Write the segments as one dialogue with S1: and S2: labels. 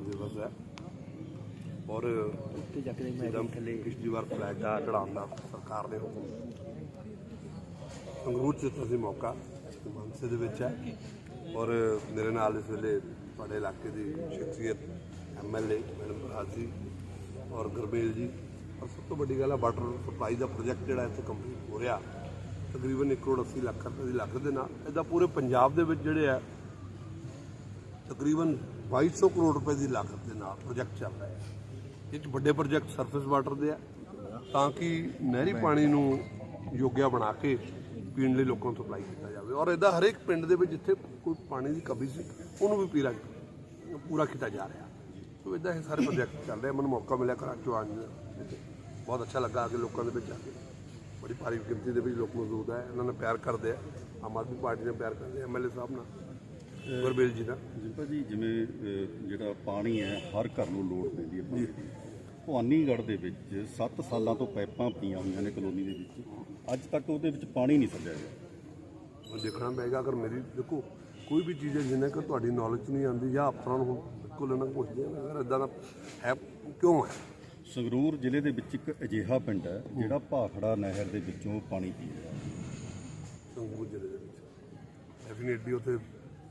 S1: ਦਿਵਸ ਹੈ ਔਰ ਜਿੱਦਾਂ ਪਿਛਲੀ ਵਾਰ ਫਲੈਗ ਦਾ ਚੜਾਉਣ ਦਾ ਸਰਕਾਰ ਨੇ ਹੁਕਮ। ਸੰਗਰੂਰ ਚ ਤੁਸੀਂ ਮੌਕਾ ਮਾਨਸੇ ਦੇ ਵਿੱਚ ਹੈ। ਔਰ ਮੇਰੇ ਨਾਲ ਇਸ ਵੇਲੇ ਤੁਹਾਡੇ ਇਲਾਕੇ ਦੀ ਸ਼ਖਸੀਅਤ ਐਮਐਲਏ ਮੈਡਮ ਰਾਜੀ ਔਰ ਗੁਰਮੇਲ ਜੀ। ਔਰ ਸਭ ਤੋਂ ਵੱਡੀ ਗੱਲ ਹੈ ਵਾਟਰ ਸਪਲਾਈ ਦਾ ਪ੍ਰੋਜੈਕਟ ਜਿਹੜਾ ਇੱਥੇ ਕੰਪਲੀਟ ਹੋ ਰਿਹਾ ਤਕਰੀਬਨ 1 ਕਰੋੜ 80 ਲੱਖ ਰੁਪਏ ਦੀ ਲਾਗਤ ਦੇ ਨਾਲ। ਇਹਦਾ ਪੂਰੇ ਪੰਜਾਬ ਦੇ ਵਿੱਚ ਜਿਹੜੇ ਆ ਤਕਰੀਬਨ 2200 ਕਰੋੜ ਰੁਪਏ ਦੀ ਲਾਗਤ ਦੇ ਨਾਲ ਪ੍ਰੋਜੈਕਟ ਚੱਲ ਰਿਹਾ ਹੈ। ਇਹ 'ਚ ਵੱਡੇ ਪ੍ਰੋਜੈਕਟ ਸਰਫੇਸ ਵਾਟਰ ਦੇ ਆ। ਤਾਂ ਕਿ ਨਹਿਰੀ ਪਾਣੀ ਨੂੰ ਯੋਗਿਆ ਬਣਾ ਕੇ ਪੀਣ ਲਈ ਲੋਕਾਂ ਨੂੰ ਸਪਲਾਈ ਕੀਤਾ ਜਾਵੇ। ਔਰ ਇਹਦਾ ਹਰੇਕ ਪਿੰਡ ਦੇ ਵਿੱਚ ਜਿੱਥੇ ਕੋਈ ਪਾਣੀ ਦੀ ਕਮੀ ਸੀ ਉਹਨੂੰ ਵੀ ਪੀਰਾ ਪੂਰਾ ਕੀਤਾ ਜਾ ਰਿਹਾ। ਸੋ ਇਦਾਂ ਇਹ ਸਾਰੇ ਪ੍ਰੋਜੈਕਟ ਚੱਲ ਰਹੇ ਮੈਨੂੰ ਮੌਕਾ ਮਿਲਿਆ ਕਰਾਚੀ ਆਉਣ ਦਾ। ਬਹੁਤ ਅੱਛਾ ਲੱਗਾ ਕਿ ਲੋਕਾਂ ਦੇ ਵਿੱਚ ਆ ਕੇ। ਬੜੀ ਭਾਰੀ ਗਿਣਤੀ ਦੇ ਵਿੱਚ ਲੋਕ ਮੌਜੂਦ ਹੈ ਇਹਨਾਂ ਨੇ ਪਿਆਰ ਕਰਦੇ ਆ। ਆਮ ਆਦਮੀ ਪਾਰਟੀ ਨੇ ਪਿਆਰ ਕਰਦੇ ਐਮਐਲਏ ਸਾਹਿਬ ਨਾਲ। ਗੁਰਬੇਲ ਜੀ ਨਾਲ
S2: ਜਿੰਪਾ ਜੀ ਜਿਵੇਂ ਜਿਹੜਾ ਪਾਣੀ ਹੈ ਹਰ ਘਰ ਨੂੰ ਲੋੜ ਪੈਂਦੀ ਹੈ ਪਾਣੀ ਦੀ ਭਵਾਨੀਗੜ੍ਹ ਦੇ ਵਿੱਚ 7 ਸਾਲਾਂ ਤੋਂ ਪਾਈਪਾਂ ਪਈਆਂ ਹੋਈਆਂ ਨੇ ਕਲੋਨੀ ਦੇ ਵਿੱਚ। ਅੱਜ ਤੱਕ ਉਹਦੇ ਵਿੱਚ ਪਾਣੀ ਨਹੀਂ ਸੱਜਿਆ ਗਿਆ।
S1: ਉਹ ਦੇਖਣਾ ਪਏਗਾ ਅਗਰ ਮੇਰੀ ਦੇਖੋ ਕੋਈ ਵੀ ਚੀਜ਼ ਹੈ ਜਿੰਨਾ ਕਿ ਤੁਹਾਡੀ ਨੌਲੇਜ ਨਹੀਂ ਆਉਂਦੀ ਜਾਂ ਅਫਸਰਾਂ ਨੂੰ ਕੋਲ ਨੂੰ ਪੁੱਛਦੇ ਅਗਰ ਇਦਾਂ ਦਾ ਹੈ ਕਿਉਂ ਹੈ?
S2: ਸੰਗਰੂਰ ਜ਼ਿਲ੍ਹੇ ਦੇ ਵਿੱਚ ਇੱਕ ਅਜਿਹਾ ਪਿੰਡ ਹੈ ਜਿਹੜਾ ਭਾਖੜਾ ਨਹਿਰ ਦੇ ਵਿੱਚੋਂ ਪਾਣੀ ਪੀ ਰਿਹਾ ਹੈ।
S1: ਸੰਗਰੂਰ ਜ਼ਿਲ੍ਹੇ ਦੇ ਵਿੱਚ। ਡੈਫੀਨੇਟਲੀ ਉੱਥੇ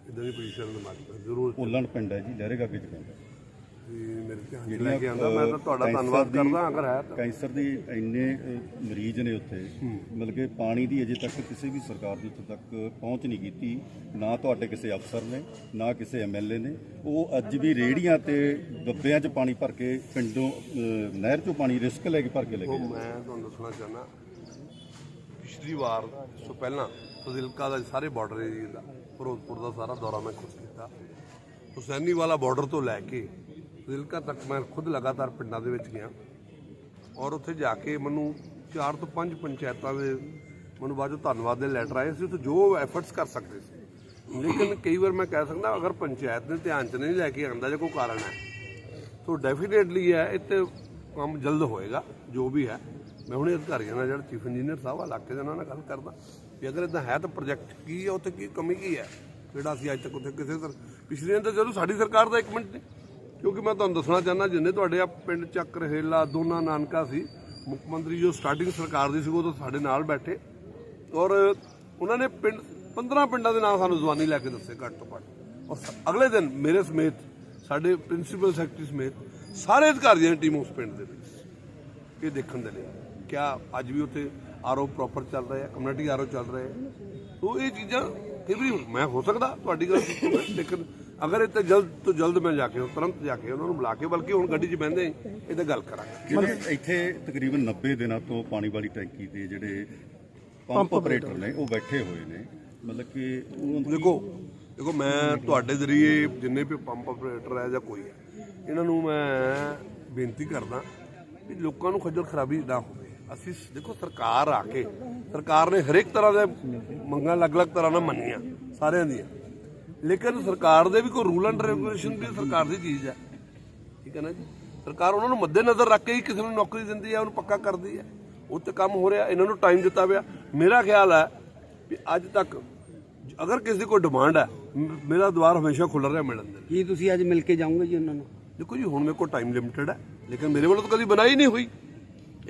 S1: ਇਦਾਂ ਦੀ ਪੋਜੀਸ਼ਨ ਦੇ ਮਾਰ ਜ਼ਰੂਰ
S2: ਭੁੱਲਣ ਪਿੰਡ ਹੈ ਜੀ ਲਹਿਰੇਗਾਗੇ ਚ ਪੈਂਦਾ
S1: ਵੀ ਮੇਰੇ ਧਿਆਨ 'ਚ ਲੈ ਕੇ ਆਂਦਾ ਮੈਂ ਤਾਂ ਤੁਹਾਡਾ ਧੰਨਵਾਦ ਕਰਦਾ ਅਗਰ ਹੈ ਤਾਂ।
S2: ਕੈਂਸਰ ਦੀ ਇੰਨੇ ਅਹ, ਮਰੀਜ਼ ਨੇ ਉੱਥੇ ਮਤਲਬ ਕਿ ਪਾਣੀ ਦੀ ਅਜੇ ਤੱਕ ਕਿਸੇ ਵੀ ਸਰਕਾਰ ਦੀ ਉੱਥੇ ਤੱਕ ਪਹੁੰਚ ਨਹੀਂ ਕੀਤੀ। ਨਾ ਤੁਹਾਡੇ ਕਿਸੇ ਅਫਸਰ ਨੇ ਨਾ ਕਿਸੇ ਐਮਐਲਏ ਨੇ। ਉਹ ਅੱਜ ਵੀ ਰੇੜੀਆਂ ਤੇ ਡੱਬਿਆਂ 'ਚ ਪਾਣੀ ਭਰ ਕੇ ਪਿੰਡੋਂ ਅਹ, ਨਹਿਰ 'ਚੋਂ ਪਾਣੀ ਰਿਸਕ ਲੈ ਕੇ ਭਰ ਕੇ ਲੈ
S1: ਉਹ
S2: ਗਏ
S1: ਮੈਂ ਤੁਹਾਨੂੰ ਦੱਸਣਾ ਚਾਹਨਾ ਪਿਛਲੀ ਵਾਰ ਇਸ ਤੋਂ ਪਹਿਲਾਂ ਫਜ਼ਿਲਕਾ ਦਾ ਸਾਰੇ ਬਾਰਡਰ ਏਰੀਆ ਦਾ, ਫਿਰੋਜ਼ਪੁਰ ਦਾ ਸਾਰਾ ਦੌਰਾ ਮੈਂ ਖੁਦ ਕੀਤਾ। ਹੁਸੈਨੀ ਵਾਲਾ ਬਾਰਡਰ ਤੋਂ ਲੈ ਕੇ ਫਜ਼ਿਲਕਾ ਤੱਕ ਮੈਂ ਖੁਦ ਲਗਾਤਾਰ ਪਿੰਡਾਂ ਦੇ ਵਿੱਚ ਗਿਆ। ਔਰ ਉੱਥੇ ਜਾ ਕੇ ਮੈਨੂੰ ਚਾਰ ਤੋਂ ਪੰਜ ਪੰਚਾਇਤਾਂ ਦੇ ਮੈਨੂੰ ਬਾਅਦ 'ਚੋਂ ਧੰਨਵਾਦ ਦੇ ਲੈਟਰ ਆਏ ਸੀ, ਉੱਥੇ ਜੋ ਐਫਰਟਸ ਕਰ ਸਕਦੇ ਸੀ। ਲੇਕਿਨ ਕਈ ਵਾਰ ਮੈਂ ਕਹਿ ਸਕਦਾ, ਅਗਰ ਪੰਚਾਇਤ ਨੇ ਧਿਆਨ 'ਚ ਨਹੀਂ ਲੈ ਕੇ ਆਂਦਾ ਜੇ ਕੋਈ ਕਾਰਨ ਹੈ ਸੋ ਡੈਫੀਨੇਟਲੀ ਹੈ ਇੱਥੇ ਕੰਮ ਜਲਦ ਹੋਏਗਾ, ਜੋ ਵੀ ਹੈ। ਮੈਂ ਹੁਣੇ ਅਧਿਕਾਰੀਆਂ ਨਾਲ ਜਿਹੜਾ ਚੀਫ ਇੰਜੀਨੀਅਰ ਸਾਹਿਬ ਆ, ਇਲਾਕੇ ਦੇ ਉਹਨਾਂ ਨਾਲ ਗੱਲ ਕਰਦਾ। ਵੀ ਅਗਰ ਇਦਾਂ ਹੈ ਤਾਂ ਪ੍ਰੋਜੈਕਟ ਕੀ ਹੈ, ਉੱਥੇ ਕੀ ਕਮੀ ਕੀ ਹੈ? ਜਿਹੜਾ ਅਸੀਂ ਅੱਜ ਤੱਕ ਉੱਥੇ ਕਿਸੇ ਸਰ ਪਿਛਲੀਆਂ ਤਾਂ ਚਲੋ ਸਾਡੀ ਸਰਕਾਰ ਦਾ ਇੱਕ ਮਿੰਟ ਨਹੀਂ ਕਿਉਂਕਿ ਮੈਂ ਤੁਹਾਨੂੰ ਦੱਸਣਾ ਚਾਹੁੰਦਾ, ਜਿੰਨੇ ਤੁਹਾਡੇ ਆ ਪਿੰਡ ਚੱਕ ਰਹੇਲਾ, ਦੋਨਾ ਨਾਨਕਾ ਸੀ, ਮੁੱਖ ਮੰਤਰੀ ਜੋ ਸਟਾਰਟਿੰਗ ਸਰਕਾਰ ਦੀ ਸੀ, ਉਹ ਤਾਂ ਸਾਡੇ ਨਾਲ ਬੈਠੇ। ਔਰ ਉਹਨਾਂ ਨੇ ਪਿੰਡ 15 ਪਿੰਡਾਂ ਦੇ ਨਾਮ ਸਾਨੂੰ ਜ਼ੁਬਾਨੀ ਲੈ ਕੇ ਦੱਸੇ ਘੱਟ ਤੋਂ ਘੱਟ। ਔਰ ਅਗਲੇ ਦਿਨ ਮੇਰੇ ਸਮੇਤ, ਸਾਡੇ ਪ੍ਰਿੰਸੀਪਲ ਸੈਕਟਰੀ ਸਮੇਤ, ਸਾਰੇ ਅਧਿਕਾਰੀਆਂ ਦੀ ਟੀਮ ਉਸ ਪਿੰਡ ਦੇ ਵਿੱਚ ਇਹ ਦੇਖਣ ਦੇ ਲਈ। ਕਿਆ ਅੱਜ ਵੀ ਉੱਥੇ ਆਰਓ ਪ੍ਰੋਪਰ ਚੱਲ ਰਿਹਾ ਹੈ ਕਮਿਊਨਿਟੀ ਆਰਓ ਚੱਲ ਰਿਹਾ ਹੈ ਸੋ ਇਹ ਚੀਜ਼ਾਂ ਫਿਰ ਵੀ ਮੈਂ ਹੋ ਸਕਦਾ ਤੁਹਾਡੀ ਗੱਲ ਲੇਕਿਨ ਅਗਰ ਇਹ ਤੇ ਜਲਦ ਤੋਂ ਜਲਦ ਮੈਂ ਜਾ ਕੇ ਤੁਰੰਤ ਜਾ ਕੇ ਉਹਨਾਂ ਨੂੰ ਬੁਲਾ ਕੇ ਬਲਕਿ ਹੁਣ ਗੱਡੀ 'ਚ ਬਹਿੰਦੇ ਇਹ ਤੇ ਗੱਲ ਕਰਾਂਗੇ।
S2: ਜਿਹੜੇ ਇੱਥੇ ਤਕਰੀਬਨ 90 ਦਿਨਾਂ ਤੋਂ ਪਾਣੀ ਵਾਲੀ ਟੈਂਕੀ ਦੇ ਜਿਹੜੇ ਪੰਪ ਆਪਰੇਟਰ ਨੇ ਉਹ ਬੈਠੇ ਹੋਏ ਨੇ। ਮਤਲਬ ਕਿ
S1: ਦੇਖੋ ਦੇਖੋ ਮੈਂ ਤੁਹਾਡੇ ਜ਼ਰੀਏ ਜਿੰਨੇ ਵੀ ਪੰਪ ਆਪਰੇਟਰ ਹੈ ਜਾਂ ਕੋਈ ਹੈ ਇਹਨਾਂ ਨੂੰ ਮੈਂ ਬੇਨਤੀ ਕਰਦਾ ਵੀ ਲੋਕਾਂ ਨੂੰ ਖੱਜਲ ਖਰਾਬੀ ਨਾ ਹੋਵੇ। ਅਸੀਂ ਦੇਖੋ ਸਰਕਾਰ ਆ ਕੇ ਸਰਕਾਰ ਨੇ ਹਰੇਕ ਤਰ੍ਹਾਂ ਦੇ ਮੰਗਾਂ ਅਲੱਗ-ਅਲੱਗ ਤਰ੍ਹਾਂ ਨਾਲ ਮੰਨੀਆਂ ਸਾਰਿਆਂ ਦੀਆਂ। ਲੇਕਿਨ ਸਰਕਾਰ ਦੇ ਵੀ ਕੋਈ ਰੂਲ ਐਂਡ ਰੈਗੂਲੇਸ਼ਨ ਵੀ ਸਰਕਾਰ ਦੀ ਚੀਜ਼ ਹੈ। ਠੀਕ ਹੈ ਨਾ ਜੀ? ਸਰਕਾਰ ਉਹਨਾਂ ਨੂੰ ਮੱਦੇਨਜ਼ਰ ਰੱਖ ਕੇ ਹੀ ਕਿਸੇ ਨੂੰ ਨੌਕਰੀ ਦਿੰਦੀ ਹੈ ਉਹਨੂੰ ਪੱਕਾ ਕਰਦੀ ਹੈ। ਉਹ ਤੇ ਕੰਮ ਹੋ ਰਿਹਾ ਇਹਨਾਂ ਨੂੰ ਟਾਈਮ ਦਿੱਤਾ ਪਿਆ। ਮੇਰਾ ਖਿਆਲ ਹੈ ਵੀ ਅੱਜ ਤੱਕ ਅਗਰ ਕਿਸੇ ਦੀ ਕੋਈ ਡਿਮਾਂਡ ਹੈ ਮੇਰਾ ਦੁਆਰ ਹਮੇਸ਼ਾ ਖੁੱਲ੍ਹ ਰਿਹਾ ਮਿਲਣ ਦੇ।
S3: ਕੀ ਤੁਸੀਂ ਅੱਜ ਮਿਲ ਕੇ ਜਾਓਗੇ ਜੀ ਉਹਨਾਂ ਨੂੰ?
S1: ਦੇਖੋ ਜੀ ਹੁਣ ਮੇਰੇ ਕੋਲ ਟਾਈਮ ਲਿਮਟਿਡ ਹੈ ਲੇਕਿਨ ਮੇਰੇ ਵੱਲੋਂ ਤਾਂ ਕਦੀ ਬਣਾਈ ਨਹੀਂ ਹੋਈ।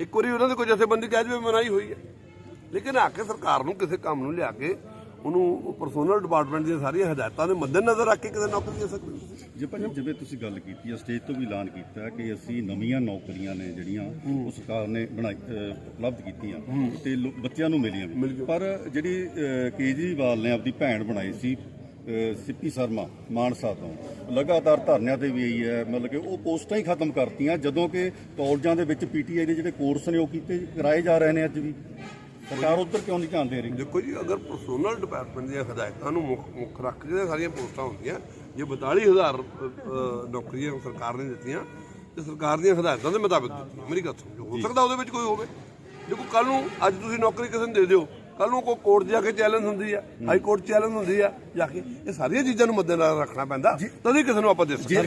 S1: ਇੱਕ ਵਾਰੀ ਉਹਨਾਂ ਦੇ ਕੋਈ ਜਥੇਬੰਦੀ ਕਹਿ ਜਵੇ ਬਣਾਈ ਹੋਈ ਹੈ। ਲੇਕਿਨ ਆ ਕੇ ਸਰਕਾਰ ਨੂੰ ਕਿਸੇ ਕੰਮ ਨੂੰ ਲਿਆ ਕੇ ਉਹਨੂੰ ਪਰਸਨਲ ਡਿਪਾਰਟਮੈਂਟ ਦੀਆਂ ਸਾਰੀਆਂ ਹਦਾਇਤਾਂ ਦੇ ਮੱਦੇਨਜ਼ਰ ਰੱਖ ਕੇ ਕਿਸੇ ਨੌਕਰੀ ਦੇ ਸਕਦੇ।
S2: ਜੇ ਭਾਜੀ ਜਿਵੇਂ ਤੁਸੀਂ ਗੱਲ ਕੀਤੀ ਹੈ ਸਟੇਜ ਤੋਂ ਵੀ ਐਲਾਨ ਕੀਤਾ ਕਿ ਅਸੀਂ ਨਵੀਆਂ ਨੌਕਰੀਆਂ ਨੇ ਜਿਹੜੀਆਂ ਉਹ ਸਰਕਾਰ ਨੇ ਬਣਾਈ ਉਪਲਬਧ ਕੀਤੀਆਂ ਤੇ ਬੱਚਿਆਂ ਨੂੰ ਮਿਲੀਆਂ ਪਰ ਜਿਹੜੀ ਕੇਜਰੀਵਾਲ ਨੇ ਆਪਦੀ ਭੈਣ ਬਣਾਈ ਸੀ ਸਿੱਪੀ ਸ਼ਰਮਾ ਮਾਨਸਾ ਤੋਂ। ਲਗਾਤਾਰ ਧਰਨਿਆਂ ਤੇ ਵੀ ਆਈ ਹੈ ਮਤਲਬ ਕਿ ਉਹ ਪੋਸਟਾਂ ਹੀ ਖਤਮ ਕਰਤੀਆਂ ਜਦੋਂ ਕਿ ਕਾਲਜਾਂ ਦੇ ਵਿੱਚ ਪੀਟੀਆਈ ਦੇ ਜਿਹੜੇ ਕੋਰਸ ਨੇ ਉਹ ਕੀਤੇ ਕਰਾਏ ਜਾ ਰਹੇ ਨੇ ਅੱਜ ਵੀ। ਸਰਕਾਰ ਉੱਧਰ ਕਿਉਂ ਨਹੀਂ ਧਿਆਨ ਦੇ ਰਹੀ?
S1: ਦੇਖੋ ਜੀ ਅਗਰ ਪਰਸਨਲ ਡਿਪਾਰਟਮੈਂਟ ਦੀਆਂ ਹਦਾਇਤਾਂ ਨੂੰ ਮੁੱਖ ਮੁੱਖ ਰੱਖ ਕੇ ਸਾਰੀਆਂ ਪੋਸਟਾਂ ਹੁੰਦੀਆਂ ਜੇ 42000 ਅ, ਅ, ਨੌਕਰੀਆਂ ਸਰਕਾਰ ਨੇ ਦਿੱਤੀਆਂ ਤੇ ਸਰਕਾਰ ਦੀਆਂ ਹਦਾਇਤਾਂ ਦੇ ਮੁਤਾਬਿਕ ਦਿੱਤੀਆਂ। ਮੇਰੀ ਗੱਲ ਸੁਣੋ ਹੋ ਸਕਦਾ ਉਹਦੇ ਵਿੱਚ ਕੋਈ ਹੋਵੇ। ਦੇਖੋ ਕੱਲ ਨੂੰ ਅੱਜ ਤੁਸੀਂ ਨੌਕਰੀ ਕਿਸੇ ਨੂੰ ਦੇ ਦਿਓ। ਕੱਲ ਨੂੰ ਕੋਈ ਕੋਰਟ ਜਾ ਕੇ ਚੈਲੰਜ ਹੁੰਦੀ ਆ ਹਾਈ ਕੋਰਟ ਚੈਲੰਜ ਹੁੰਦੀ ਆ ਜਾ ਕੇ ਇਹ ਸਾਰੀਆਂ ਚੀਜ਼ਾਂ ਨੂੰ ਮੱਦੇਨਜ਼ਰ ਰੱਖਣਾ ਪੈਂਦਾ ਤਦ ਹੀ ਕਿਸੇ ਨੂੰ ਆਪਾਂ ਦੇ ਸਕਦੇ ਹਾਂ।